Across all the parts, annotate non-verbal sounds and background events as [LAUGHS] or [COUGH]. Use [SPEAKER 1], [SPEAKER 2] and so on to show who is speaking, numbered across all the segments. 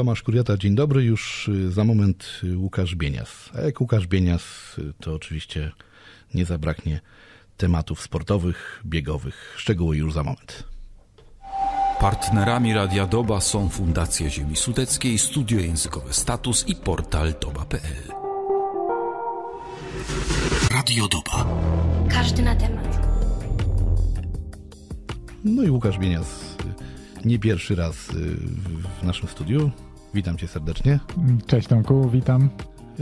[SPEAKER 1] Tomasz Kuriata, dzień dobry. Już y, za moment y, Łukasz Bienias. A jak Łukasz Bienias, y, to oczywiście nie zabraknie tematów sportowych, biegowych. Szczegóły już za moment.
[SPEAKER 2] Partnerami Radia Doba są Fundacja Ziemi Sudeckiej, Studio Językowe Status i portal doba.pl. Radio Doba.
[SPEAKER 3] Każdy na temat.
[SPEAKER 1] No i Łukasz Bienias nie pierwszy raz w naszym studiu. Witam cię serdecznie.
[SPEAKER 4] Cześć Tomku, witam.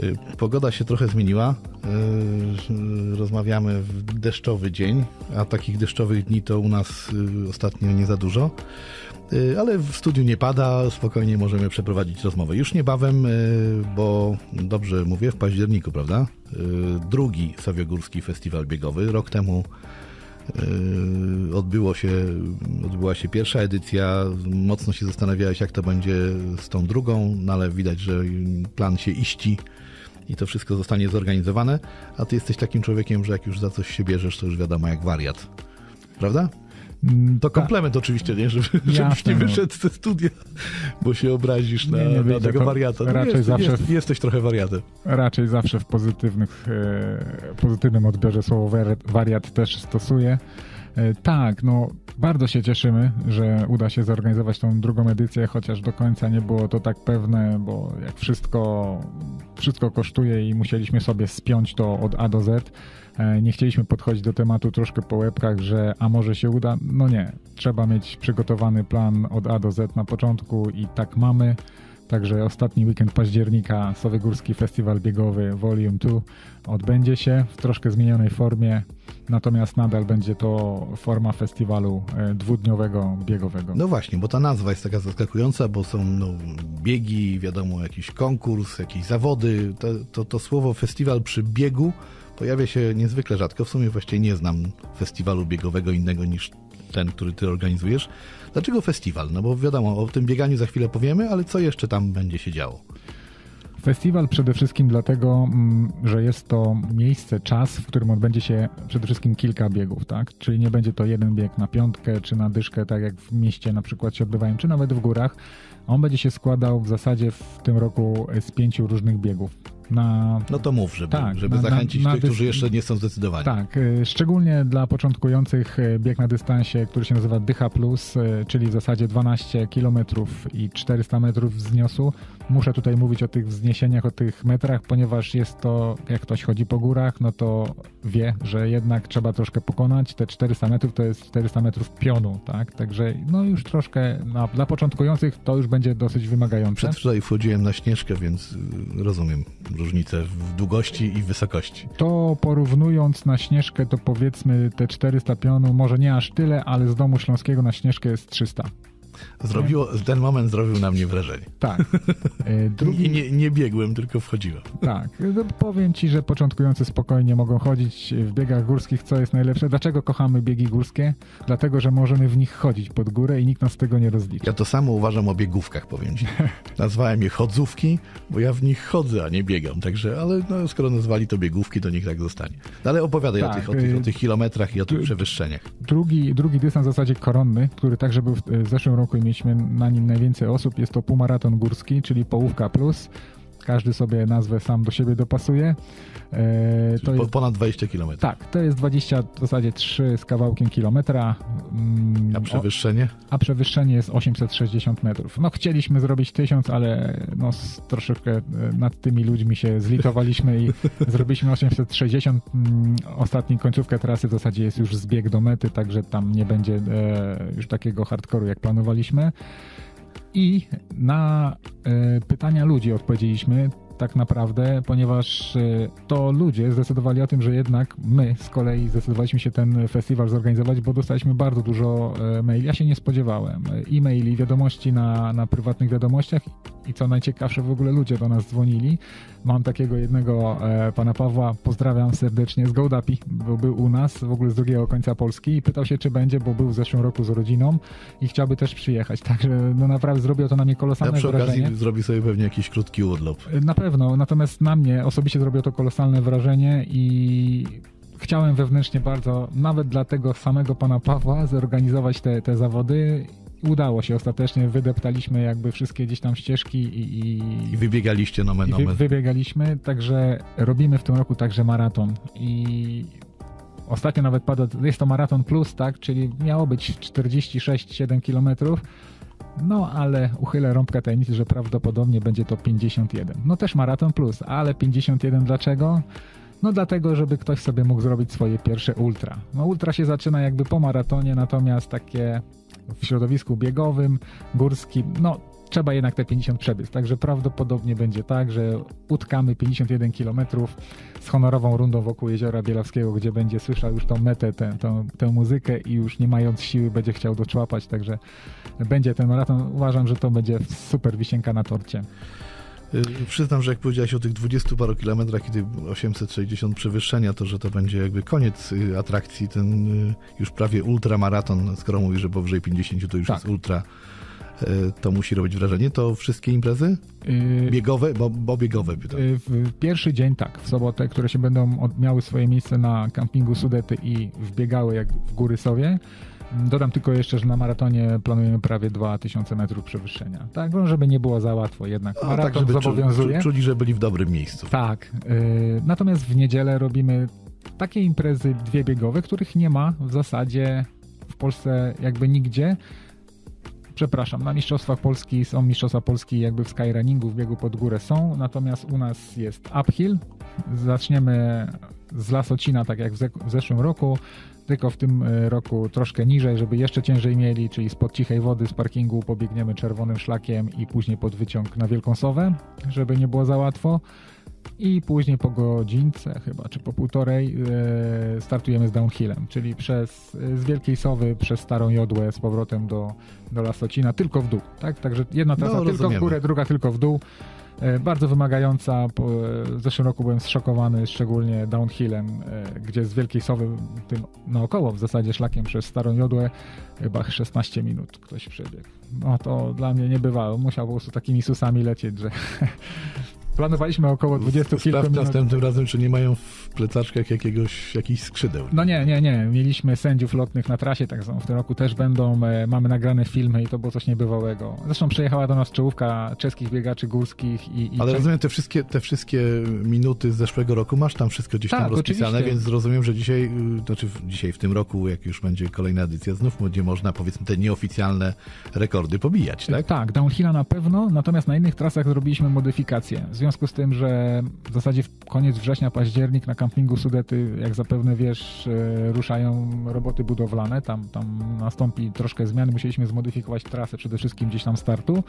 [SPEAKER 1] Y, Pogoda się trochę zmieniła. Y, Rozmawiamy w deszczowy dzień, a takich deszczowych dni to u nas y, ostatnio nie za dużo. Y, Ale w studiu nie pada, spokojnie możemy przeprowadzić rozmowę. Już niebawem, y, bo dobrze mówię, w październiku, prawda? Y, Drugi Sowiogórski Festiwal Biegowy. Rok temu odbyło się, odbyła się pierwsza edycja. Mocno się zastanawiałeś, jak to będzie z tą drugą, no ale widać, że plan się iści i to wszystko zostanie zorganizowane. A ty jesteś takim człowiekiem, że jak już za coś się bierzesz, to już wiadomo jak wariat. Prawda?
[SPEAKER 4] Mm,
[SPEAKER 1] To
[SPEAKER 4] ta-
[SPEAKER 1] komplement oczywiście, nie? Żeby, żebyś nie
[SPEAKER 4] no.
[SPEAKER 1] wyszedł ze studia, bo się obrazisz na,
[SPEAKER 4] Nie, nie
[SPEAKER 1] na
[SPEAKER 4] wyjdzie,
[SPEAKER 1] tego wariata. No
[SPEAKER 4] raczej
[SPEAKER 1] jest,
[SPEAKER 4] zawsze-
[SPEAKER 1] jest, jesteś trochę wariatem.
[SPEAKER 4] Raczej zawsze w pozytywnych, e, pozytywnym odbiorze słowo wari- wariat też stosuję. E, Tak, no bardzo się cieszymy, że uda się zorganizować tą drugą edycję, chociaż do końca nie było to tak pewne, bo jak wszystko, wszystko kosztuje i musieliśmy sobie spiąć to od A do Z. E, Nie chcieliśmy podchodzić do tematu troszkę po łebkach, że a może się uda. No nie, trzeba mieć przygotowany plan od A do Z na początku i tak mamy. Także ostatni weekend października Sowiegórski Festiwal Biegowy Volume 2 odbędzie się w troszkę zmienionej formie, natomiast nadal będzie to forma festiwalu e, dwudniowego biegowego.
[SPEAKER 1] No właśnie, bo ta nazwa jest taka zaskakująca, bo są no, biegi, wiadomo, jakiś konkurs, jakieś zawody. To, to, to słowo festiwal przy biegu pojawia się niezwykle rzadko. W sumie właściwie nie znam festiwalu biegowego innego niż ten, który ty organizujesz. Dlaczego festiwal? No bo wiadomo, o tym bieganiu za chwilę powiemy, ale co jeszcze tam będzie się działo?
[SPEAKER 4] Festiwal przede wszystkim dlatego, mm, że jest to miejsce, czas, w którym odbędzie się przede wszystkim kilka biegów, tak? Czyli nie będzie to jeden bieg na piątkę czy na dyszkę, tak jak w mieście na przykład się odbywają, czy nawet w górach. On będzie się składał w zasadzie w tym roku z pięciu różnych biegów. Na
[SPEAKER 1] No to mów, żeby,
[SPEAKER 4] Tak,
[SPEAKER 1] żeby
[SPEAKER 4] na- na-
[SPEAKER 1] zachęcić
[SPEAKER 4] na
[SPEAKER 1] tych,
[SPEAKER 4] dys-
[SPEAKER 1] którzy jeszcze nie są zdecydowani.
[SPEAKER 4] Tak, y, szczególnie dla początkujących y, bieg na dystansie, który się nazywa Dycha Plus, y, czyli w zasadzie 12 km i 400 metrów wzniosu. Muszę tutaj mówić o tych wzniesieniach, o tych metrach, ponieważ jest to, jak ktoś chodzi po górach, no to wie, że jednak trzeba troszkę pokonać. Te 400 metrów to jest 400 metrów pionu, tak? Także no już troszkę na, dla początkujących to już będzie dosyć wymagające.
[SPEAKER 1] Przedwczoraj wchodziłem na Śnieżkę, więc y, rozumiem różnicę w długości i wysokości.
[SPEAKER 4] To porównując na Śnieżkę, to powiedzmy te 400 pionu, może nie aż tyle, ale z domu śląskiego na Śnieżkę jest 300.
[SPEAKER 1] Zrobiło, ten moment zrobił na mnie wrażenie.
[SPEAKER 4] Tak. [LAUGHS] E, Drugi,
[SPEAKER 1] I nie, nie biegłem, tylko wchodziłem.
[SPEAKER 4] tak. No, Powiem ci, że początkujący spokojnie mogą chodzić w biegach górskich, co jest najlepsze. Dlaczego kochamy biegi górskie? Dlatego, że możemy w nich chodzić pod górę i nikt nas z tego nie rozliczy.
[SPEAKER 1] Ja to samo uważam o biegówkach, powiem ci. [LAUGHS] Nazwałem je chodzówki, bo ja w nich chodzę, a nie biegam. Także, ale no, skoro nazwali to biegówki, to niech tak zostanie. No, ale opowiadaj o,
[SPEAKER 4] Tak,
[SPEAKER 1] tych, o, tych, o
[SPEAKER 4] y,
[SPEAKER 1] tych kilometrach i o tych przewyższeniach.
[SPEAKER 4] Drugi, drugi dystans w zasadzie koronny, który także był w, w zeszłym roku i mieliśmy na nim najwięcej osób, jest to półmaraton górski, czyli połówka plus. Każdy sobie nazwę sam do siebie dopasuje. E, to jest,
[SPEAKER 1] ponad 20 kilometrów.
[SPEAKER 4] tak, to jest 20, w zasadzie 3 z kawałkiem kilometra. Mm,
[SPEAKER 1] A przewyższenie?
[SPEAKER 4] a przewyższenie jest 860 metrów. No chcieliśmy zrobić 1000, ale no troszeczkę e, nad tymi ludźmi się zlitowaliśmy i [LAUGHS] zrobiliśmy 860. Mm, Ostatni końcówkę trasy w zasadzie jest już zbieg do mety, także tam nie będzie e, już takiego hardkoru jak planowaliśmy. I na e, pytania ludzi odpowiedzieliśmy tak naprawdę, ponieważ e, to ludzie zdecydowali o tym, że jednak my z kolei zdecydowaliśmy się ten festiwal zorganizować, bo dostaliśmy bardzo dużo e, maili. Ja się nie spodziewałem. E, E-maili, wiadomości na, na prywatnych wiadomościach i co najciekawsze, w ogóle ludzie do nas dzwonili. Mam takiego jednego e, pana Pawła, pozdrawiam serdecznie z Gołdapi, bo był u nas w ogóle z drugiego końca Polski i pytał się, czy będzie, bo był w zeszłym roku z rodziną i chciałby też przyjechać. Także no naprawdę zrobiło to na mnie kolosalne
[SPEAKER 1] przy
[SPEAKER 4] wrażenie.
[SPEAKER 1] okazji zrobi sobie pewnie jakiś krótki urlop.
[SPEAKER 4] Na pewno, natomiast na mnie osobiście zrobiło to kolosalne wrażenie i chciałem wewnętrznie bardzo, nawet dla tego samego pana Pawła, zorganizować te, te zawody. Udało się ostatecznie, wydeptaliśmy jakby wszystkie gdzieś tam ścieżki i, i,
[SPEAKER 1] I wybiegaliście nomen
[SPEAKER 4] i wy, wybiegaliśmy, także robimy w tym roku także maraton. I ostatnio nawet pada, jest to maraton plus, tak, czyli miało być 46-7 kilometrów, no ale uchylę rąbkę tajemnicy, że prawdopodobnie będzie to 51. No też maraton plus, ale 51 dlaczego? No dlatego, żeby ktoś sobie mógł zrobić swoje pierwsze ultra. No ultra się zaczyna jakby po maratonie, natomiast takie w środowisku biegowym, górskim, no trzeba jednak te 50 przebiec. Także prawdopodobnie będzie tak, że utkamy 51 km z honorową rundą wokół Jeziora Bielawskiego, gdzie będzie słyszał już tą metę, tę, tę, tę muzykę i już nie mając siły będzie chciał doczłapać, także będzie ten maraton. Uważam, że to będzie super wisienka na torcie.
[SPEAKER 1] Y, Przyznam, że jak powiedziałeś o tych 20 paru kilometrach i tych 860 przewyższenia, to że to będzie jakby koniec y, atrakcji, ten y, już prawie ultramaraton, skoro mówisz, że powyżej 50 to już
[SPEAKER 4] Tak.
[SPEAKER 1] jest ultra, to musi robić wrażenie. To wszystkie imprezy?
[SPEAKER 4] Yy,
[SPEAKER 1] Biegowe? Bo, bo biegowe pytam.
[SPEAKER 4] Y, W pierwszy dzień tak, w sobotę, które się będą miały swoje miejsce na kampingu Sudety i wbiegały jak w góry sobie. Dodam tylko jeszcze, że na maratonie planujemy prawie 2000 metrów przewyższenia. Tak, no, żeby nie było za łatwo jednak.
[SPEAKER 1] A,
[SPEAKER 4] Maraton
[SPEAKER 1] tak, żeby czu-
[SPEAKER 4] zobowiązuje.
[SPEAKER 1] czu- czuli, że byli w dobrym miejscu.
[SPEAKER 4] Tak. y, natomiast w niedzielę robimy takie imprezy dwie biegowe, których nie ma w zasadzie w Polsce jakby nigdzie. Przepraszam, na Mistrzostwach Polski są Mistrzostwa Polski jakby w skyrunningu, w biegu pod górę są, natomiast u nas jest uphill. Zaczniemy z Lasocina, tak jak w, ze- w zeszłym roku, tylko w tym y, roku troszkę niżej, żeby jeszcze ciężej mieli, czyli spod cichej wody z parkingu pobiegniemy czerwonym szlakiem i później pod wyciąg na Wielką Sowę, żeby nie było za łatwo. I później po godzince chyba, czy po półtorej e, startujemy z downhillem, czyli przez, e, z Wielkiej Sowy przez Starą Jodłę z powrotem do, do Lasocina, tylko w dół, tak? Także jedna trasa
[SPEAKER 1] No,
[SPEAKER 4] tylko w górę, druga tylko w dół. E, Bardzo wymagająca. Po, w zeszłym roku byłem zszokowany, szczególnie downhillem, e, gdzie z Wielkiej Sowy, tym naokoło w zasadzie szlakiem przez Starą Jodłę, chyba 16 minut ktoś przebiegł. No to dla mnie nie bywało. Musiał po prostu takimi susami lecieć, że [LAUGHS] planowaliśmy około 20 kilku minut.
[SPEAKER 1] następnym razem, czy nie mają w plecaczkach jakiegoś, jakichś skrzydeł.
[SPEAKER 4] No nie, nie, nie. Mieliśmy sędziów lotnych na trasie, tak samo w tym roku też będą. E, Mamy nagrane filmy i to było coś niebywałego. Zresztą przyjechała do nas czołówka czeskich biegaczy górskich i, i
[SPEAKER 1] Ale rozumiem, te wszystkie, te wszystkie minuty z zeszłego roku masz tam wszystko gdzieś tam
[SPEAKER 4] Tak,
[SPEAKER 1] rozpisane,
[SPEAKER 4] oczywiście.
[SPEAKER 1] więc rozumiem, że dzisiaj, y, znaczy dzisiaj w tym roku, jak już będzie kolejna edycja, znów będzie można powiedzmy te nieoficjalne rekordy pobijać, tak?
[SPEAKER 4] Tak, downhilla na pewno, natomiast na innych trasach zrobiliśmy modyfikacje. W związku z tym, że w zasadzie w koniec września, październik na kampingu Sudety, jak zapewne wiesz, e, ruszają roboty budowlane, tam, tam nastąpi troszkę zmian, musieliśmy zmodyfikować trasę przede wszystkim gdzieś tam startu,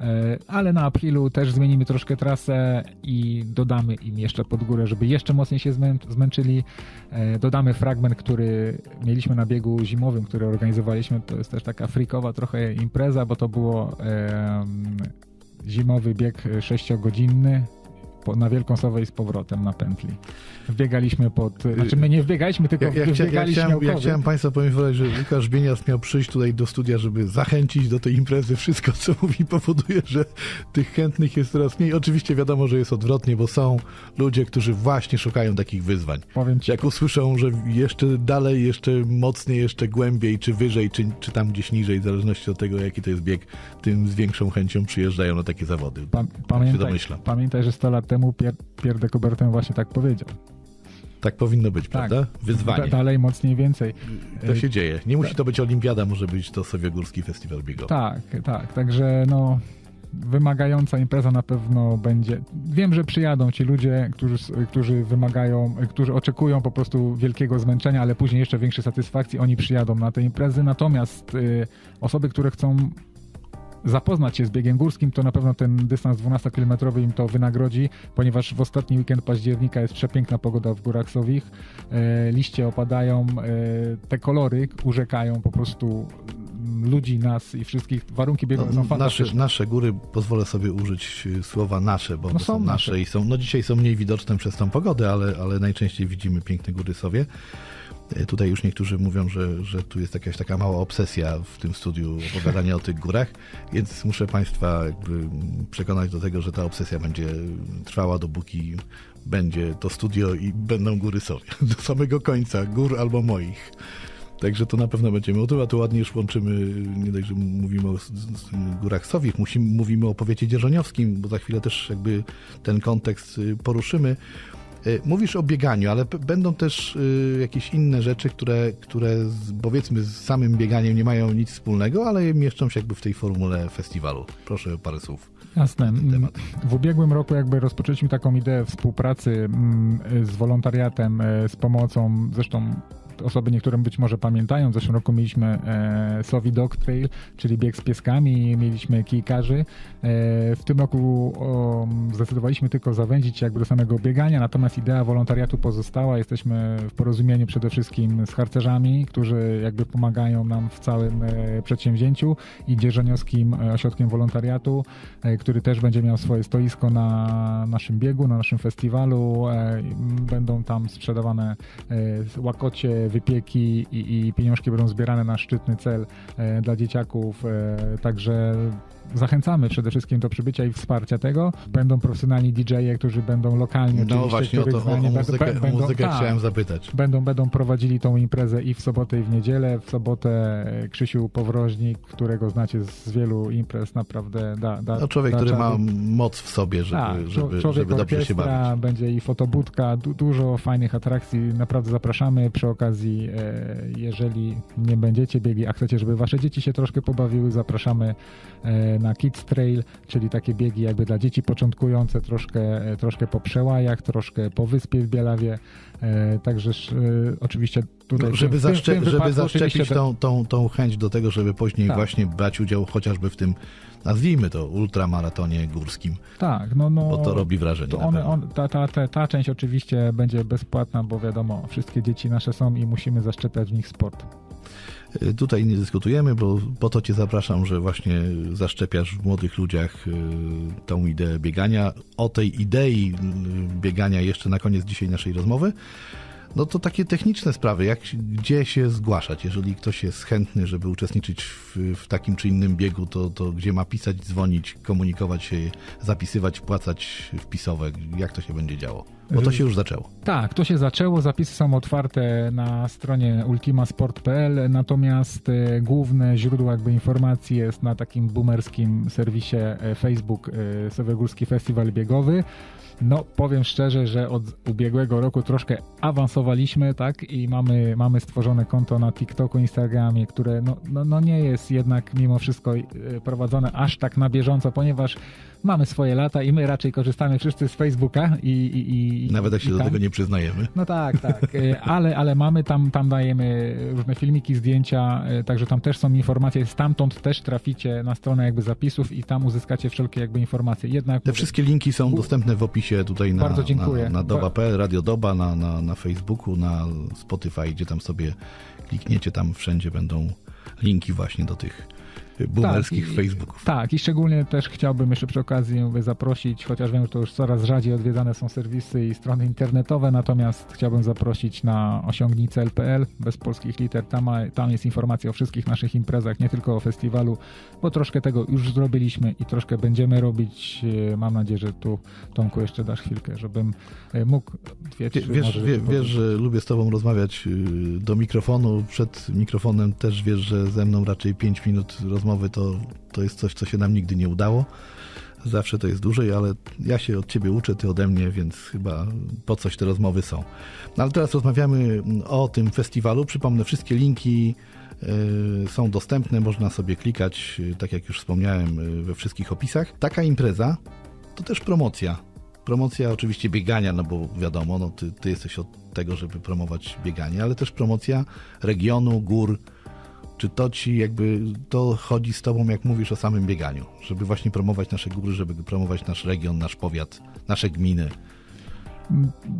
[SPEAKER 4] E, ale na Aprilu też zmienimy troszkę trasę i dodamy im jeszcze pod górę, żeby jeszcze mocniej się zmę- zmęczyli. E, Dodamy fragment, który mieliśmy na biegu zimowym, który organizowaliśmy. To jest też taka frikowa trochę impreza, bo to było zimowy bieg sześciogodzinny po- na Wielką Sowę i z powrotem na pętli. Wbiegaliśmy pod... Znaczy my nie wbiegaliśmy, tylko
[SPEAKER 1] Ja, ja, chcia, ja, chciałem, ja chciałem Państwa poinformować, że Łukasz Bienias miał przyjść tutaj do studia, żeby zachęcić do tej imprezy. Wszystko, co mówi, powoduje, że tych chętnych jest coraz mniej. Oczywiście wiadomo, że jest odwrotnie, bo są ludzie, którzy właśnie szukają takich wyzwań.
[SPEAKER 4] Powiem ci,
[SPEAKER 1] Jak usłyszą, że jeszcze dalej, jeszcze mocniej, jeszcze głębiej, czy wyżej, czy, czy tam gdzieś niżej, w zależności od tego, jaki to jest bieg, tym z większą chęcią przyjeżdżają na takie zawody.
[SPEAKER 4] pa,
[SPEAKER 1] się
[SPEAKER 4] pamiętaj, pamiętaj, że 100 lat temu Pier, Pierre de Coubertin właśnie tak powiedział.
[SPEAKER 1] Tak powinno być,
[SPEAKER 4] Tak.
[SPEAKER 1] prawda? Wyzwanie.
[SPEAKER 4] Da, dalej, mocniej, więcej.
[SPEAKER 1] To się dzieje. Nie musi to być olimpiada, może być to Sowiogórski Festiwal Biegowy.
[SPEAKER 4] Tak, tak. Także no wymagająca impreza na pewno będzie. Wiem, że przyjadą ci ludzie, którzy, którzy wymagają, którzy oczekują po prostu wielkiego zmęczenia, ale później jeszcze większej satysfakcji. Oni przyjadą na te imprezy. Natomiast y, osoby, które chcą zapoznać się z biegiem górskim, to na pewno ten dystans 12-kilometrowy im to wynagrodzi, ponieważ w ostatni weekend października jest przepiękna pogoda w Górach Sowich. E, liście opadają, e, te kolory urzekają po prostu mm, ludzi, nas i wszystkich. Warunki biegowe są
[SPEAKER 1] No, nasze,
[SPEAKER 4] fantastyczne.
[SPEAKER 1] nasze góry, pozwolę sobie użyć y, słowa nasze, bo
[SPEAKER 4] No są
[SPEAKER 1] są nasze
[SPEAKER 4] nasze.
[SPEAKER 1] i są, no dzisiaj są mniej widoczne przez tą pogodę, ale, ale najczęściej widzimy piękne góry sobie. Y, Tutaj już niektórzy mówią, że, że tu jest jakaś taka mała obsesja w tym studiu opowiadania o tych górach, więc muszę Państwa jakby przekonać do tego, że ta obsesja będzie trwała dopóki będzie to studio i będą góry sobie. [LAUGHS] Do samego końca, gór albo moich. Także to na pewno będziemy o tym, a tu ładnie już łączymy, nie dość, że mówimy o górach Sowich, musimy, mówimy o powiecie dzierżoniowskim, bo za chwilę też jakby ten kontekst y, poruszymy. Y, Mówisz o bieganiu, ale będą też y, jakieś inne rzeczy, które, które powiedzmy z samym bieganiem nie mają nic wspólnego, ale mieszczą się jakby w tej formule festiwalu. Proszę o parę słów.
[SPEAKER 4] Jasne. Mm. W ubiegłym roku jakby rozpoczęliśmy taką ideę współpracy mm, z wolontariatem, e, z pomocą, zresztą osoby niektóre być może pamiętają, w zeszłym roku mieliśmy e, Sovi Dog Trail, czyli bieg z pieskami, mieliśmy kijkarzy. E, w tym roku o, zdecydowaliśmy tylko zawęzić się jakby do samego biegania, natomiast idea wolontariatu pozostała. Jesteśmy w porozumieniu przede wszystkim z harcerzami, którzy jakby pomagają nam w całym e, przedsięwzięciu i Dzierżoniowskim e, Ośrodkiem Wolontariatu, e, który też będzie miał swoje stoisko na naszym biegu, na naszym festiwalu. E, Będą tam sprzedawane e, łakocie, wypieki i, i pieniążki będą zbierane na szczytny cel e, dla dzieciaków. e, Także zachęcamy przede wszystkim do przybycia i wsparcia tego. Będą profesjonalni DJ-e, którzy będą lokalnie
[SPEAKER 1] No właśnie o, to, o, muzykę,
[SPEAKER 4] będą-
[SPEAKER 1] o muzykę
[SPEAKER 4] tak,
[SPEAKER 1] chciałem zapytać.
[SPEAKER 4] Będą, będą prowadzili tą imprezę i w sobotę, i w niedzielę. W sobotę Krzysiu Powroźnik, którego znacie z wielu imprez, naprawdę da. da
[SPEAKER 1] No człowiek,
[SPEAKER 4] da
[SPEAKER 1] który ma moc w sobie, żeby,
[SPEAKER 4] Tak,
[SPEAKER 1] żeby, żeby dobrze się bawić.
[SPEAKER 4] będzie i fotobudka, du dużo fajnych atrakcji, naprawdę zapraszamy. Przy okazji, e, jeżeli nie będziecie biegli, a chcecie, żeby wasze dzieci się troszkę pobawiły, zapraszamy e, na Kids Trail, czyli takie biegi jakby dla dzieci początkujące, troszkę, e, troszkę po przełajach, troszkę po wyspie w Bielawie. E, także e, oczywiście tutaj...
[SPEAKER 1] No, żeby,
[SPEAKER 4] tym-
[SPEAKER 1] zaszcze-
[SPEAKER 4] tym
[SPEAKER 1] żeby zaszczepić
[SPEAKER 4] oczywiście
[SPEAKER 1] tą, tą, tą chęć do tego, żeby później
[SPEAKER 4] Tak.
[SPEAKER 1] właśnie brać udział chociażby w tym, nazwijmy to, ultramaratonie górskim,
[SPEAKER 4] Tak, no, no,
[SPEAKER 1] bo to robi wrażenie
[SPEAKER 4] To one, on, ta, ta, ta, ta część oczywiście będzie bezpłatna, bo wiadomo, wszystkie dzieci nasze są i musimy zaszczepiać w nich sport.
[SPEAKER 1] Y, Tutaj nie dyskutujemy, bo po to cię zapraszam, że właśnie zaszczepiasz w młodych ludziach y, tą ideę biegania. O tej idei y, biegania jeszcze na koniec dzisiaj naszej rozmowy. No to takie techniczne sprawy, jak, gdzie się zgłaszać, jeżeli ktoś jest chętny, żeby uczestniczyć w, w takim czy innym biegu, to, to gdzie ma pisać, dzwonić, komunikować się, zapisywać, wpłacać wpisowe, jak to się będzie działo? Bo to się już zaczęło.
[SPEAKER 4] Tak, to się zaczęło. Zapisy są otwarte na stronie ultimasport.pl, natomiast e, główne źródło jakby informacji jest na takim boomerskim serwisie e, Facebook e, Sowiegórski Festiwal Biegowy. No, powiem szczerze, że od ubiegłego roku troszkę awansowaliśmy, tak? I mamy, mamy stworzone konto na TikToku, Instagramie, które no, no, no nie jest jednak mimo wszystko e, prowadzone aż tak na bieżąco, ponieważ mamy swoje lata i my raczej korzystamy wszyscy z Facebooka i, i, i
[SPEAKER 1] Nawet jak się do
[SPEAKER 4] tam-
[SPEAKER 1] tego nie przyznajemy.
[SPEAKER 4] no tak, tak, y, [LAUGHS] ale, ale mamy tam, tam dajemy różne filmiki, zdjęcia, y, także tam też są informacje, stamtąd też traficie na stronę jakby zapisów i tam uzyskacie wszelkie jakby informacje. Jednak
[SPEAKER 1] Te wszystkie linki są dostępne w opisie tutaj na,
[SPEAKER 4] Bardzo dziękuję.
[SPEAKER 1] na, na doba.pl, Radio Doba, na, na, na Facebooku, na Spotify, gdzie tam sobie klikniecie, tam wszędzie będą linki właśnie do tych boomerskich
[SPEAKER 4] Tak,
[SPEAKER 1] Facebooków.
[SPEAKER 4] Tak, i szczególnie też chciałbym jeszcze przy okazji mówię, zaprosić, chociaż wiem, że to już coraz rzadziej odwiedzane są serwisy i strony internetowe, natomiast chciałbym zaprosić na osiągnij.cl.pl bez polskich liter. Tam, tam jest informacja o wszystkich naszych imprezach, nie tylko o festiwalu, bo troszkę tego już zrobiliśmy i troszkę będziemy robić. E, Mam nadzieję, że tu Tomku jeszcze dasz chwilkę, żebym e, mógł dwie,
[SPEAKER 1] Wie-
[SPEAKER 4] trzy
[SPEAKER 1] Wiesz,
[SPEAKER 4] może
[SPEAKER 1] wie, wiesz, że lubię z tobą rozmawiać y, do mikrofonu. Przed mikrofonem też wiesz, że ze mną raczej 5 minut rozmowy to, to jest coś, co się nam nigdy nie udało. Zawsze to jest dłużej, ale ja się od ciebie uczę, ty ode mnie, więc chyba po coś te rozmowy są. No ale teraz rozmawiamy o tym festiwalu. Przypomnę, wszystkie linki y, są dostępne, można sobie klikać, y, tak jak już wspomniałem, y, we wszystkich opisach. Taka impreza to też promocja. Promocja oczywiście biegania, no bo wiadomo, no ty, ty jesteś od tego, żeby promować bieganie, ale też promocja regionu, gór. Czy to ci jakby to chodzi z tobą, jak mówisz o samym bieganiu, żeby właśnie promować nasze góry, żeby promować nasz region, nasz powiat, nasze gminy.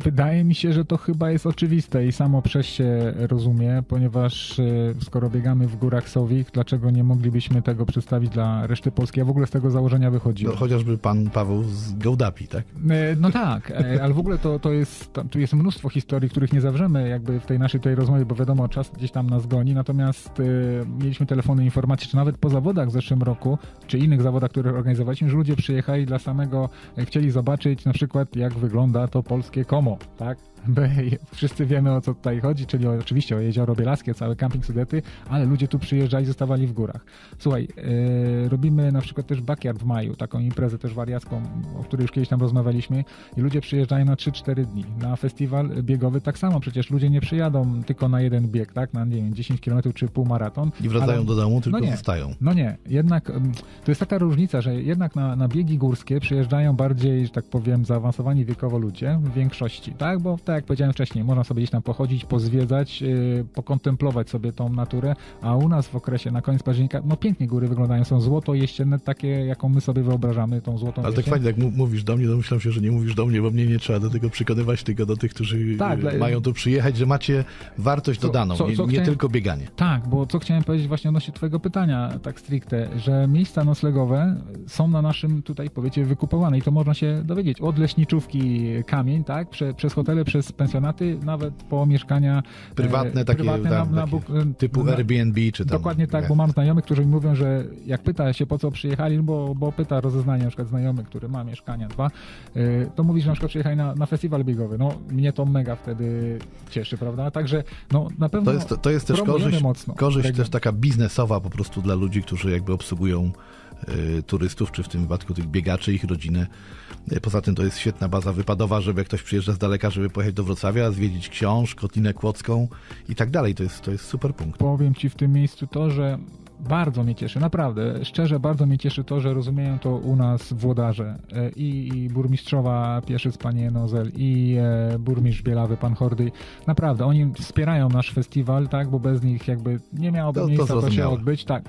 [SPEAKER 4] Wydaje mi się, że to chyba jest oczywiste i samo przez się rozumie, ponieważ e, skoro biegamy w górach Sowich, dlaczego nie moglibyśmy tego przedstawić dla reszty Polski? Ja w ogóle z tego założenia
[SPEAKER 1] No,
[SPEAKER 4] wychodziłem.
[SPEAKER 1] chociażby pan Paweł z Gołdapi, tak?
[SPEAKER 4] E, No tak, e, ale w ogóle to, to jest, tam, tu jest mnóstwo historii, których nie zawrzemy jakby w tej naszej tutaj rozmowie, bo wiadomo, czas gdzieś tam nas goni, natomiast e, mieliśmy telefony, informacje, czy nawet po zawodach w zeszłym roku, czy innych zawodach, które organizowaliśmy, że ludzie przyjechali dla samego, chcieli zobaczyć na przykład jak wygląda to polskie Komo, tak? [LAUGHS] Wszyscy wiemy o co tutaj chodzi, czyli o, oczywiście o jezioro Bielaskie, cały camping Sudety, ale ludzie tu przyjeżdżali, zostawali w górach. Słuchaj, yy, robimy na przykład też Backyard w maju, taką imprezę też wariacką, o której już kiedyś tam rozmawialiśmy i ludzie przyjeżdżają na 3-4 dni. Na festiwal biegowy tak samo, przecież ludzie nie przyjadą tylko na jeden bieg, tak? Na nie wiem, 10 km czy półmaraton.
[SPEAKER 1] I wracają
[SPEAKER 4] ale-
[SPEAKER 1] do domu, tylko
[SPEAKER 4] no nie.
[SPEAKER 1] zostają.
[SPEAKER 4] No nie, jednak mm, to jest taka różnica, że jednak na, na biegi górskie przyjeżdżają bardziej, że tak powiem, zaawansowani wiekowo ludzie w większości, tak? Bo tak jak powiedziałem wcześniej, można sobie gdzieś tam pochodzić, pozwiedzać, yy, pokontemplować sobie tą naturę, a u nas w okresie na koniec października, no pięknie góry wyglądają, są złoto jesienne, takie jaką my sobie wyobrażamy, tą złotą
[SPEAKER 1] Ale tak fajnie, jak mówisz do mnie, to myślałem się, że nie mówisz do mnie, bo mnie nie trzeba do tego przekonywać, tylko do tych, którzy
[SPEAKER 4] Tak,
[SPEAKER 1] y,
[SPEAKER 4] dla-
[SPEAKER 1] mają tu przyjechać, że macie wartość
[SPEAKER 4] Co-
[SPEAKER 1] dodaną,
[SPEAKER 4] co-
[SPEAKER 1] nie,
[SPEAKER 4] co
[SPEAKER 1] nie
[SPEAKER 4] chciałem-
[SPEAKER 1] tylko bieganie.
[SPEAKER 4] Tak, bo co chciałem powiedzieć właśnie odnośnie twojego pytania, tak stricte, że miejsca noclegowe są na naszym tutaj powiecie wykupowane i to można się dowiedzieć. Od leśniczówki tak, prze, przez hotele, przez pensjonaty, nawet po mieszkania e,
[SPEAKER 1] Prywatne takie,
[SPEAKER 4] prywatne na, na,
[SPEAKER 1] takie typu
[SPEAKER 4] na,
[SPEAKER 1] Airbnb czy tam.
[SPEAKER 4] Dokładnie tak, bo mam znajomych, którzy mi mówią, że jak pyta się po co przyjechali, bo, bo pyta rozeznanie na przykład znajomy, który ma mieszkania dwa, y, to mówi, że na przykład przyjechali na, na festiwal biegowy. No mnie to mega wtedy cieszy, prawda? Także no na pewno
[SPEAKER 1] To jest, to jest też korzyść,
[SPEAKER 4] mocno
[SPEAKER 1] korzyść też taka biznesowa po prostu dla ludzi, którzy jakby obsługują turystów, czy w tym wypadku tych biegaczy, ich rodzinę. Y, Poza tym to jest świetna baza wypadowa, żeby jak ktoś przyjeżdża z daleka, żeby pojechać do Wrocławia, zwiedzić książ, Kotlinę Kłodzką i tak dalej. To jest, to jest super punkt.
[SPEAKER 4] powiem ci w tym miejscu to, że bardzo mnie cieszy, naprawdę, szczerze bardzo mnie cieszy to, że rozumieją to u nas włodarze E, i, i burmistrzowa Pieszyc, panie Nozel i e, burmistrz Bielawy, pan Hordy. Naprawdę, oni wspierają nasz festiwal, tak, bo bez nich jakby nie miałoby
[SPEAKER 1] To- to
[SPEAKER 4] miejsca to, się
[SPEAKER 1] zrozumiałe.
[SPEAKER 4] odbyć, tak.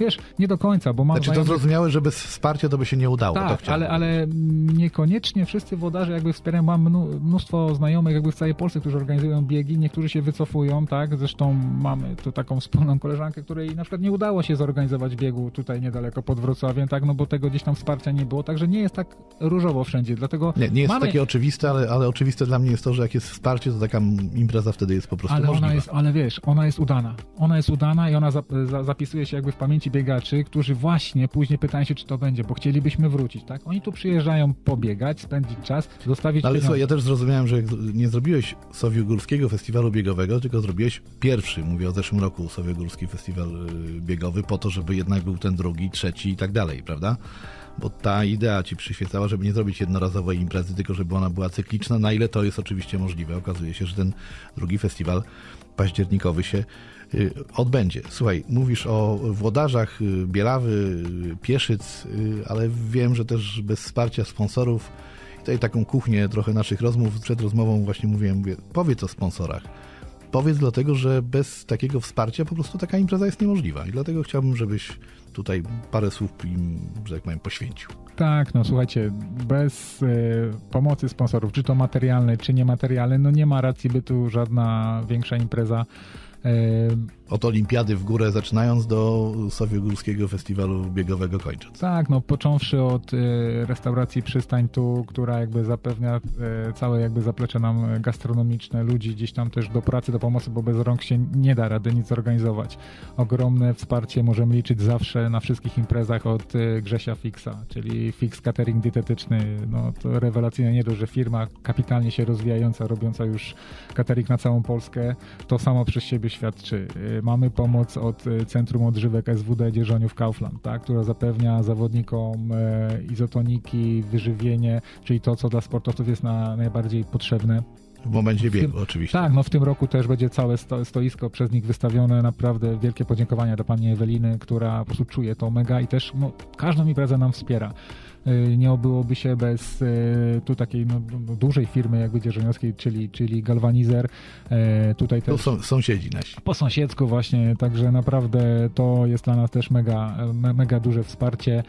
[SPEAKER 4] Wiesz, nie do końca, bo mam
[SPEAKER 1] Znaczy to zrozumiałe, że bez wsparcia to by się nie udało. to
[SPEAKER 4] tak, ale, ale niekoniecznie wszyscy włodarze jakby wspierają. Mam mnóstwo znajomych jakby w całej Polsce, którzy organizują biegi. Niektórzy się wycofują, tak? Zresztą mamy tu taką wspólną koleżankę, której na przykład nie udało się zorganizować biegu tutaj niedaleko pod Wrocławiem, tak? No bo tego gdzieś tam wsparcia nie było, także nie jest tak różowo wszędzie. Dlatego
[SPEAKER 1] Nie, nie jest
[SPEAKER 4] mamy...
[SPEAKER 1] takie oczywiste, ale, ale oczywiste dla mnie jest to, że jak jest wsparcie, to taka impreza wtedy jest po prostu
[SPEAKER 4] Ale
[SPEAKER 1] możliwa.
[SPEAKER 4] ona jest, ale wiesz, ona jest udana. Ona jest udana i ona zap, za, zapisuje się jakby w pamięci biegaczy, którzy właśnie później pytają się, czy to będzie, bo chcielibyśmy wrócić, tak? Oni tu przyjeżdżają pobiegać, spędzić czas, zostawić
[SPEAKER 1] No ale słuchaj, ja też zrozumiałem, że nie zrobiłeś Sowiogórskiego Festiwalu Biegowego, tylko zrobiłeś pierwszy, mówię o zeszłym roku, Sowiogórski Festiwal y, Po to, żeby jednak był ten drugi, trzeci i tak dalej, prawda? Bo ta idea ci przyświecała, żeby nie zrobić jednorazowej imprezy, tylko żeby ona była cykliczna, na ile to jest oczywiście możliwe. Okazuje się, że ten drugi festiwal październikowy się y, odbędzie. Słuchaj, mówisz o włodarzach y, Bielawy, y, Pieszyc, ale wiem, że też bez wsparcia sponsorów tutaj taką kuchnię trochę naszych rozmów, przed rozmową właśnie mówiłem, mówię, powiedz o sponsorach. Powiedz dlatego, że bez takiego wsparcia po prostu taka impreza jest niemożliwa i dlatego chciałbym, żebyś tutaj parę słów im, że tak powiem, poświęcił.
[SPEAKER 4] Tak, no słuchajcie, bez e, pomocy sponsorów, czy to materialnej, czy niematerialnej, no nie ma racji bytu żadna większa impreza. E,
[SPEAKER 1] Od olimpiady w górę zaczynając do Sowiogórskiego Festiwalu Biegowego kończąc.
[SPEAKER 4] Tak, no począwszy od e, restauracji Przystań tu, która jakby zapewnia e, całe jakby zaplecze nam gastronomiczne, ludzi gdzieś tam też do pracy, do pomocy, bo bez rąk się nie da rady nic zorganizować. Ogromne wsparcie możemy liczyć zawsze na wszystkich imprezach od e, Grzesia Fixa, czyli Fix Catering Dietetyczny. No to rewelacyjne nie dość, że firma kapitalnie się rozwijająca, robiąca już catering na całą Polskę, to samo przez siebie świadczy. Mamy pomoc od e, Centrum Odżywek SWD Dzierżoniów Kaufland, tak, która zapewnia zawodnikom e, izotoniki, wyżywienie, czyli to, co dla sportowców jest na, najbardziej potrzebne.
[SPEAKER 1] W momencie
[SPEAKER 4] W tym-
[SPEAKER 1] biegu oczywiście.
[SPEAKER 4] Tak, no w tym roku też będzie całe sto, stoisko przez nich wystawione. Naprawdę wielkie podziękowania dla pani Eweliny, która po prostu czuje to mega i też no, każdą imprezę nam wspiera. Y, Nie obyłoby się bez y, tu takiej no, no, dużej firmy jakby dzierżoniowskiej, czyli, czyli Galvanizer. Y, Tutaj
[SPEAKER 1] To
[SPEAKER 4] też
[SPEAKER 1] są sąsiedzi nasi.
[SPEAKER 4] po sąsiedzku właśnie, także naprawdę to jest dla nas też mega, me, mega duże wsparcie.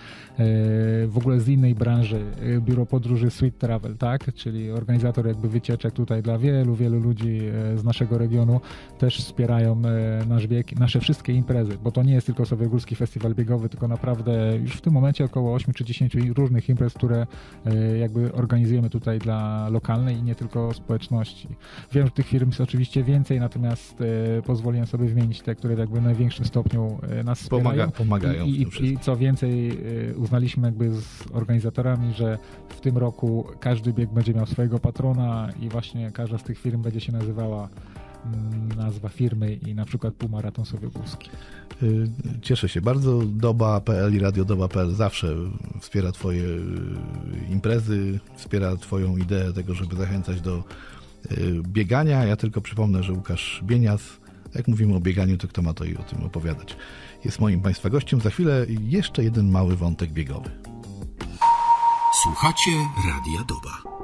[SPEAKER 4] W ogóle z innej branży, biuro podróży Sweet Travel, tak, czyli organizator jakby wycieczek tutaj dla wielu, wielu ludzi z naszego regionu też wspierają nasz bieg, nasze wszystkie imprezy, bo to nie jest tylko Sowiegórski Festiwal Biegowy, tylko naprawdę już w tym momencie około 8 czy 10 różnych imprez, które e, jakby organizujemy tutaj dla lokalnej i nie tylko społeczności. Wiem, że tych firm jest oczywiście więcej, natomiast e, pozwoliłem sobie wymienić te, które jakby w największym stopniu e, nas wspierają.
[SPEAKER 1] Pomaga, pomagają
[SPEAKER 4] I, i, I co więcej, uznaliśmy jakby z organizatorami, że w tym roku każdy bieg będzie miał swojego patrona i właśnie każda z tych firm będzie się nazywała nazwa firmy i na przykład półmaraton Sowiogórski.
[SPEAKER 1] Y, Cieszę się bardzo. Doba.pl i radiodoba.pl zawsze wspiera Twoje y, imprezy, wspiera Twoją ideę tego, żeby zachęcać do y, biegania. Ja tylko przypomnę, że Łukasz Bienias, jak mówimy o bieganiu, to kto ma to i o tym opowiadać. Jest moim Państwa gościem. Za chwilę jeszcze jeden mały wątek biegowy.
[SPEAKER 2] Słuchacie Radia Doba.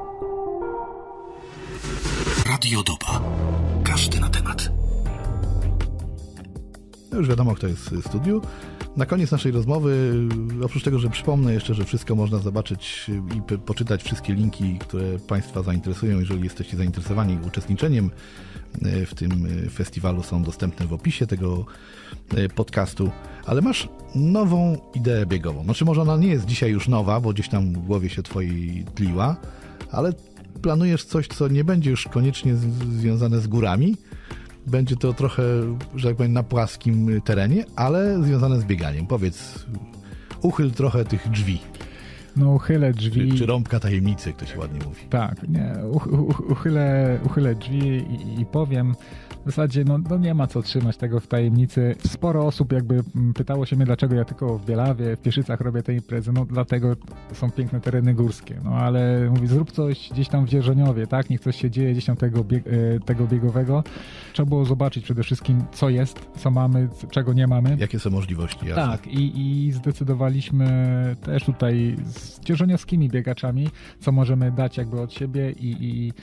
[SPEAKER 2] Radio Doba. Każdy na temat.
[SPEAKER 1] No już wiadomo, kto jest w studiu. Na koniec naszej rozmowy, oprócz tego, że przypomnę jeszcze, że wszystko można zobaczyć i poczytać wszystkie linki, które Państwa zainteresują, jeżeli jesteście zainteresowani uczestniczeniem e, w tym e, festiwalu, są dostępne w opisie tego e, podcastu. Ale masz nową ideę biegową. Znaczy, może ona nie jest dzisiaj już nowa, bo gdzieś tam w głowie się Twojej tliła, ale planujesz coś, co nie będzie już koniecznie z- związane z górami, będzie to trochę, że tak powiem, na płaskim terenie, ale związane z bieganiem. Powiedz, uchyl trochę tych drzwi,
[SPEAKER 4] No uchylę drzwi.
[SPEAKER 1] czy, czy rąbka tajemnicy, jak to się ładnie mówi.
[SPEAKER 4] Tak, nie, uch, uch, uchylę, uchylę drzwi i, i powiem. W zasadzie no, no nie ma co trzymać tego w tajemnicy. Sporo osób jakby mm, pytało się mnie, dlaczego ja tylko w Bielawie, w Pieszycach robię te imprezy. No dlatego są piękne tereny górskie. No ale mówię, zrób coś gdzieś tam w Dzierżoniowie, tak? Niech coś się dzieje gdzieś tam tego, bieg, e, tego biegowego. Trzeba było zobaczyć przede wszystkim, co jest, co mamy, czego nie mamy.
[SPEAKER 1] Jakie są możliwości? Jasne.
[SPEAKER 4] Tak, i, i zdecydowaliśmy też tutaj z dzierżoniowskimi biegaczami, co możemy dać jakby od siebie i, i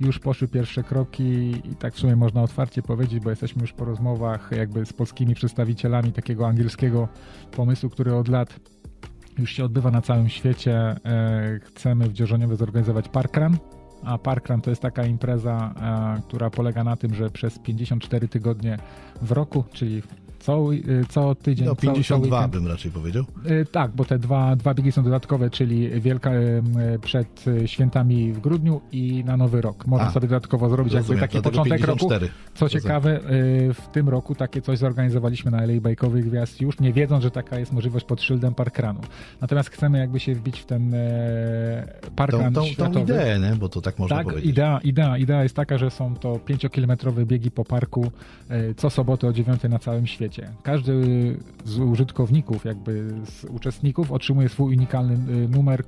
[SPEAKER 4] już poszły pierwsze kroki i tak w sumie można otwarcie powiedzieć, bo jesteśmy już po rozmowach jakby z polskimi przedstawicielami takiego angielskiego pomysłu, który od lat już się odbywa na całym świecie. E, chcemy w Dzierżoniowie zorganizować parkrun, a parkrun to jest taka impreza, e, która polega na tym, że przez 54 tygodnie w roku, czyli co, e, co tydzień,
[SPEAKER 1] No
[SPEAKER 4] co, co
[SPEAKER 1] 52
[SPEAKER 4] weekend,
[SPEAKER 1] bym raczej powiedział.
[SPEAKER 4] E, Tak, bo te dwa, dwa biegi są dodatkowe, czyli wielka e, przed świętami w grudniu i na nowy rok. Można
[SPEAKER 1] A,
[SPEAKER 4] sobie dodatkowo zrobić jakby
[SPEAKER 1] Rozumiem,
[SPEAKER 4] taki
[SPEAKER 1] dlatego
[SPEAKER 4] początek roku.
[SPEAKER 1] 54.
[SPEAKER 4] Co
[SPEAKER 1] Rozumiem.
[SPEAKER 4] ciekawe, w tym roku takie coś zorganizowaliśmy na LA Bike'owych Gwiazd już, nie wiedząc, że taka jest możliwość pod szyldem parkranu. Natomiast chcemy jakby się wbić w ten
[SPEAKER 1] Tą,
[SPEAKER 4] parkran
[SPEAKER 1] tą, tą
[SPEAKER 4] światowy.
[SPEAKER 1] ideę, nie? bo to tak można
[SPEAKER 4] Tak,
[SPEAKER 1] powiedzieć.
[SPEAKER 4] idea, idea, idea jest taka, że są to 5-kilometrowe biegi po parku co sobotę o 9 na całym świecie. Każdy z użytkowników, jakby z uczestników otrzymuje swój unikalny e, numer, e,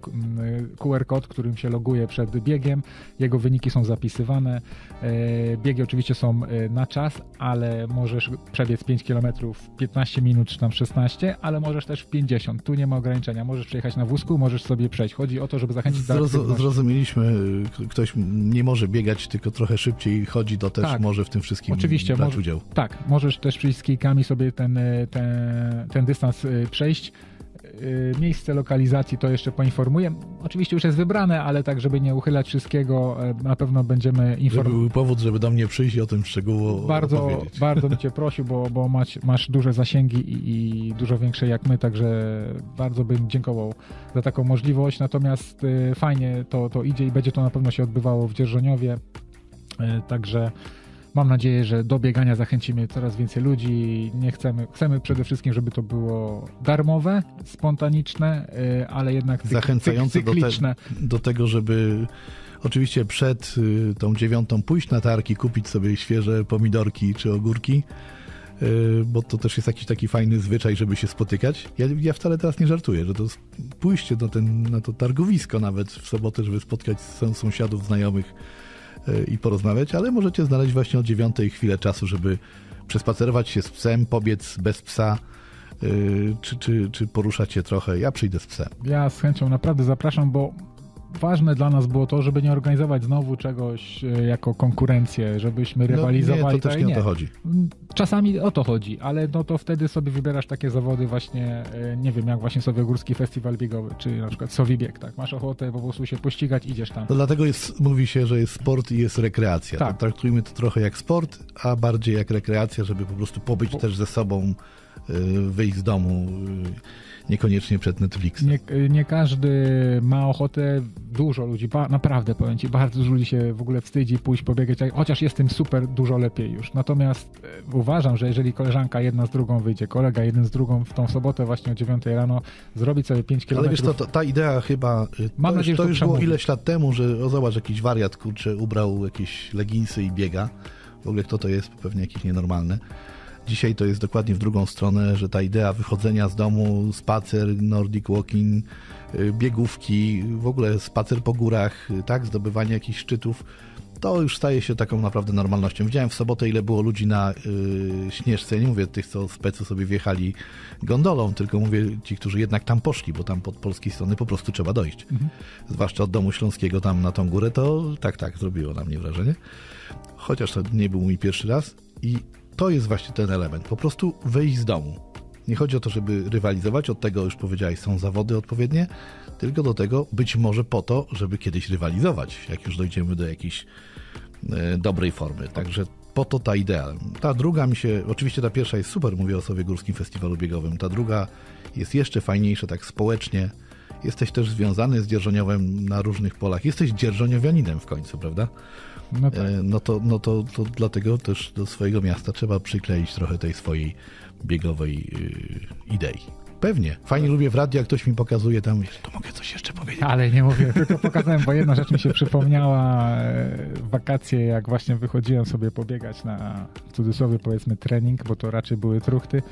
[SPEAKER 4] QR kod, którym się loguje przed biegiem. Jego wyniki są zapisywane. E, Biegi oczywiście są e, na czas, ale możesz przebiec 5 km w 15 minut czy tam 16, ale możesz też w 50. Tu nie ma ograniczenia. Możesz przejechać na wózku, możesz sobie przejść. Chodzi o to, żeby zachęcić do aktywności.
[SPEAKER 1] zrozumieliśmy, k- ktoś nie może biegać, tylko trochę szybciej chodzi, to też
[SPEAKER 4] Tak.
[SPEAKER 1] może w tym wszystkim
[SPEAKER 4] Oczywiście,
[SPEAKER 1] brać
[SPEAKER 4] może-
[SPEAKER 1] udział.
[SPEAKER 4] Tak, możesz też przyjść z kijkami sobie ten, e, ten, ten dystans e, przejść. E, Miejsce lokalizacji to jeszcze poinformuję. Oczywiście już jest wybrane, ale tak, żeby nie uchylać wszystkiego, na pewno będziemy informować.
[SPEAKER 1] był powód, żeby do mnie przyjść i o tym szczegółowo
[SPEAKER 4] Bardzo,
[SPEAKER 1] opowiedzieć. [LAUGHS]
[SPEAKER 4] bardzo bym Cię prosił, bo, bo masz, masz duże zasięgi i, i dużo większe jak my, także bardzo bym dziękował za taką możliwość. Natomiast fajnie to, to idzie i będzie to na pewno się odbywało w Dzierżoniowie. Także mam nadzieję, że do biegania zachęcimy coraz więcej ludzi. Nie chcemy, chcemy przede wszystkim, żeby to było darmowe, spontaniczne, e, ale jednak cyk,
[SPEAKER 1] Zachęcające do, te, do tego, żeby oczywiście przed y, tą dziewiątą pójść na targi, kupić sobie świeże pomidorki czy ogórki, y, bo to też jest jakiś taki fajny zwyczaj, żeby się spotykać. Ja, ja wcale teraz nie żartuję, że to pójście na, ten, na to targowisko nawet w sobotę, żeby spotkać są, sąsiadów, znajomych y, i porozmawiać, ale możecie znaleźć właśnie o dziewiątej chwilę czasu, żeby przespacerować się z psem, pobiec bez psa, y, czy, czy, czy poruszać się trochę. Ja przyjdę z psem.
[SPEAKER 4] Ja z chęcią naprawdę zapraszam, bo ważne dla nas było to, żeby nie organizować znowu czegoś e, jako konkurencję, żebyśmy rywalizowali.
[SPEAKER 1] No, nie, to też
[SPEAKER 4] tak?
[SPEAKER 1] nie o to chodzi.
[SPEAKER 4] Czasami o to chodzi, ale no to wtedy sobie wybierasz takie zawody właśnie, e, nie wiem, jak właśnie Sowiogórski Festiwal Biegowy, czy na przykład Sowibieg, tak? Masz ochotę po prostu się pościgać, idziesz tam.
[SPEAKER 1] No dlatego jest, mówi się, że jest sport i jest rekreacja.
[SPEAKER 4] Tak.
[SPEAKER 1] Tak. Traktujmy to trochę jak sport, a bardziej jak rekreacja, żeby po prostu pobyć
[SPEAKER 4] Bo-
[SPEAKER 1] też ze sobą y, wyjść z domu, niekoniecznie przed Netflixem.
[SPEAKER 4] Nie, nie każdy ma ochotę, dużo ludzi, ba, naprawdę powiem ci, bardzo dużo ludzi się w ogóle wstydzi pójść pobiegać, chociaż jest tym super dużo lepiej już. Natomiast e, uważam, że jeżeli koleżanka jedna z drugą wyjdzie, kolega jeden z drugą w tą sobotę właśnie o 9 rano, zrobić sobie 5
[SPEAKER 1] Ale wiesz, to, ta idea chyba, y,
[SPEAKER 4] Mam
[SPEAKER 1] to,
[SPEAKER 4] nadzieję,
[SPEAKER 1] to
[SPEAKER 4] to
[SPEAKER 1] już było ileś lat temu, że o zobacz, jakiś wariat, kurczę, ubrał jakieś leginsy i biega. W ogóle kto to jest? Pewnie jakiś nienormalny. Dzisiaj to jest dokładnie w drugą stronę, że ta idea wychodzenia z domu, spacer, nordic walking, y, biegówki, w ogóle spacer po górach, y, tak, zdobywanie jakichś szczytów, to już staje się taką naprawdę normalnością. Widziałem w sobotę, ile było ludzi na y, Śnieżce. Nie mówię tych, co z Pecu sobie wjechali gondolą, tylko mówię ci, którzy jednak tam poszli, bo tam pod polskiej strony po prostu trzeba dojść. Zwłaszcza od domu śląskiego tam na tą górę, to tak, tak, zrobiło na mnie wrażenie. Chociaż to nie był mój pierwszy raz. I to jest właśnie ten element. Po prostu wyjść z domu. Nie chodzi o to, żeby rywalizować, od tego już powiedziałeś, są zawody odpowiednie, tylko do tego być może po to, żeby kiedyś rywalizować, jak już dojdziemy do jakiejś e, dobrej formy. Także po to ta idea. Ta druga mi się, oczywiście ta pierwsza jest super, mówię o sobie Górskim Festiwalu Biegowym. Ta druga jest jeszcze fajniejsza, tak społecznie. Jesteś też związany z dzierżoniowem na różnych polach. Jesteś dzierżoniowianinem w końcu, prawda?
[SPEAKER 4] no tak.
[SPEAKER 1] E, no to, no to, to dlatego też do swojego miasta trzeba przykleić trochę tej swojej biegowej y, idei. Pewnie. Fajnie lubię w radiu, jak ktoś mi pokazuje tam, to mogę coś jeszcze powiedzieć.
[SPEAKER 4] Ale nie mówię, tylko pokazałem, bo jedna rzecz mi się przypomniała e, wakacje, jak właśnie wychodziłem sobie pobiegać na w cudzysłowie powiedzmy trening, bo to raczej były truchty.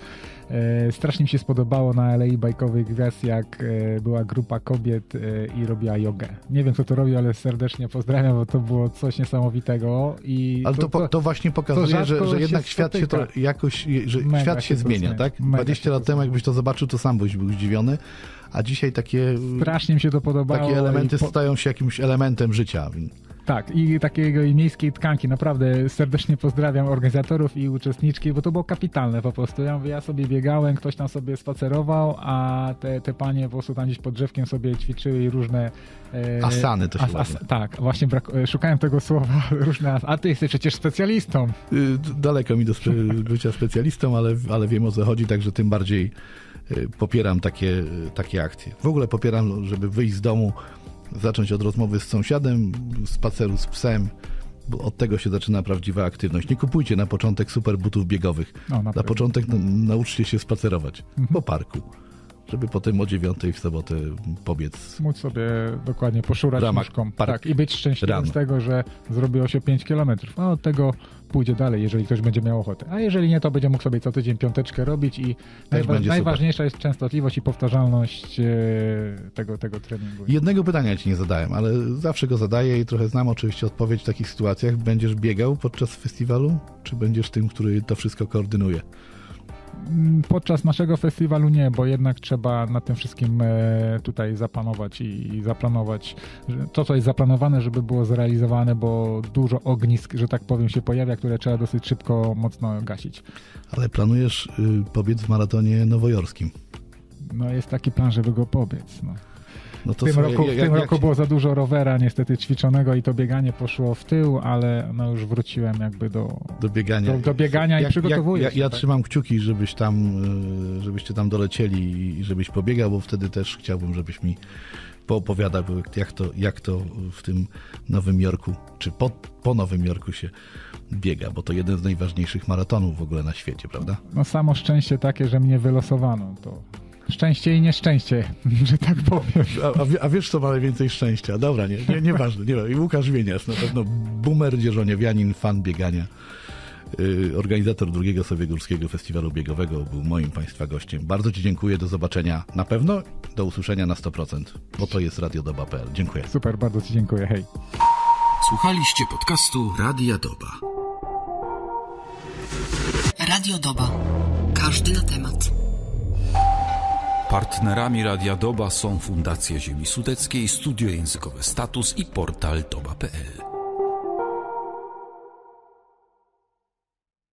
[SPEAKER 4] E, Strasznie mi się spodobało na Alei Bajkowych Gwiazd, jak e, była grupa kobiet e, i robiła jogę. Nie wiem, kto to robi, ale serdecznie pozdrawiam, bo to było coś niesamowitego. I
[SPEAKER 1] Ale to, po- to właśnie pokazuje,
[SPEAKER 4] rzadko
[SPEAKER 1] że, że
[SPEAKER 4] się
[SPEAKER 1] jednak świat się to jakoś, że
[SPEAKER 4] Mega
[SPEAKER 1] świat się
[SPEAKER 4] się to
[SPEAKER 1] zmienia,
[SPEAKER 4] zmienia.
[SPEAKER 1] tak?
[SPEAKER 4] Mega
[SPEAKER 1] 20
[SPEAKER 4] się
[SPEAKER 1] lat
[SPEAKER 4] to
[SPEAKER 1] temu, jakbyś to zobaczył, to sam byś był zdziwiony, a dzisiaj takie,
[SPEAKER 4] Strasznie mi się to podobało.
[SPEAKER 1] takie elementy
[SPEAKER 4] po-
[SPEAKER 1] stają się jakimś elementem życia.
[SPEAKER 4] Tak, i takiego i miejskiej tkanki. Naprawdę serdecznie pozdrawiam organizatorów i uczestniczki, bo to było kapitalne po prostu. Ja mówię, ja sobie biegałem, ktoś tam sobie spacerował, a te, te panie po prostu tam gdzieś pod drzewkiem sobie ćwiczyły i różne... e,
[SPEAKER 1] Asany to się
[SPEAKER 4] as-
[SPEAKER 1] ładnie.
[SPEAKER 4] Tak, właśnie brak, e, szukałem tego słowa, [LAUGHS] różne as- A ty jesteś przecież specjalistą.
[SPEAKER 1] Y, Daleko mi do spe [LAUGHS] bycia specjalistą, ale, ale wiem o co chodzi, także tym bardziej y, popieram takie, y, takie akcje. W ogóle popieram, żeby wyjść z domu, zacząć od rozmowy z sąsiadem, spaceru z psem, bo od tego się zaczyna prawdziwa aktywność. Nie kupujcie na początek super butów biegowych.
[SPEAKER 4] No, na
[SPEAKER 1] Na początek na, nauczcie się spacerować po parku, żeby potem o dziewiątej w sobotę pobiec.
[SPEAKER 4] Móc sobie dokładnie poszurać
[SPEAKER 1] ramach
[SPEAKER 4] nóżką.
[SPEAKER 1] park
[SPEAKER 4] Tak, i być szczęśliwym
[SPEAKER 1] run.
[SPEAKER 4] z tego, że zrobiło się 5 kilometrów. No od tego pójdzie dalej, jeżeli ktoś będzie miał ochotę. A jeżeli nie, to będzie mógł sobie co tydzień piąteczkę robić i najwa-
[SPEAKER 1] będzie super.
[SPEAKER 4] najważniejsza jest częstotliwość i powtarzalność e, tego, tego treningu.
[SPEAKER 1] Jednego pytania ci nie zadałem, ale zawsze go zadaję i trochę znam oczywiście odpowiedź w takich sytuacjach. Będziesz biegał podczas festiwalu, czy będziesz tym, który to wszystko koordynuje?
[SPEAKER 4] Mm, Podczas naszego festiwalu nie, bo jednak trzeba nad tym wszystkim e, tutaj zapanować i, zaplanować to, co jest zaplanowane, żeby było zrealizowane, bo dużo ognisk, że tak powiem, się pojawia, które trzeba dosyć szybko, mocno gasić.
[SPEAKER 1] Ale planujesz y, pobiec w maratonie nowojorskim.
[SPEAKER 4] No jest taki plan, żeby go pobiec. No.
[SPEAKER 1] No
[SPEAKER 4] W
[SPEAKER 1] to
[SPEAKER 4] tym,
[SPEAKER 1] słuchaj,
[SPEAKER 4] roku,
[SPEAKER 1] jak-
[SPEAKER 4] w tym
[SPEAKER 1] jak
[SPEAKER 4] roku
[SPEAKER 1] się-
[SPEAKER 4] było za dużo rowera niestety ćwiczonego i to bieganie poszło w tył, ale no już wróciłem jakby do,
[SPEAKER 1] do biegania.
[SPEAKER 4] do, do biegania i
[SPEAKER 1] Jak-
[SPEAKER 4] przygotowuję
[SPEAKER 1] jak,
[SPEAKER 4] się.
[SPEAKER 1] ja,
[SPEAKER 4] tak.
[SPEAKER 1] trzymam kciuki, żebyś tam, y, żebyście tam dolecieli i żebyś pobiegał, bo wtedy też chciałbym, żebyś mi poopowiadał, jak to, jak to w tym Nowym Jorku, czy po, po Nowym Jorku się biega, bo to jeden z najważniejszych maratonów w ogóle na świecie, prawda?
[SPEAKER 4] No samo szczęście takie, że mnie wylosowano. To szczęście i nieszczęście, [LAUGHS] że tak powiem.
[SPEAKER 1] A, a, wie- a wiesz, co ma najwięcej szczęścia? Dobra, nie, nie, nieważne. Nie, I Łukasz Wienias, na pewno boomer, dzierżoniowianin, fan biegania. Yy, organizator drugiego sobie Górskiego Festiwalu Biegowego był moim Państwa gościem. Bardzo Ci dziękuję, do zobaczenia na pewno, do usłyszenia na 100%, bo to jest radiodoba.pl. Dziękuję.
[SPEAKER 4] Super, bardzo Ci dziękuję. Hej.
[SPEAKER 2] Słuchaliście podcastu Radia Doba.
[SPEAKER 5] Radio Doba. Każdy na temat.
[SPEAKER 2] Partnerami Radia Doba są Fundacja Ziemi Sudeckiej, Studio Językowe Status i portal doba.pl.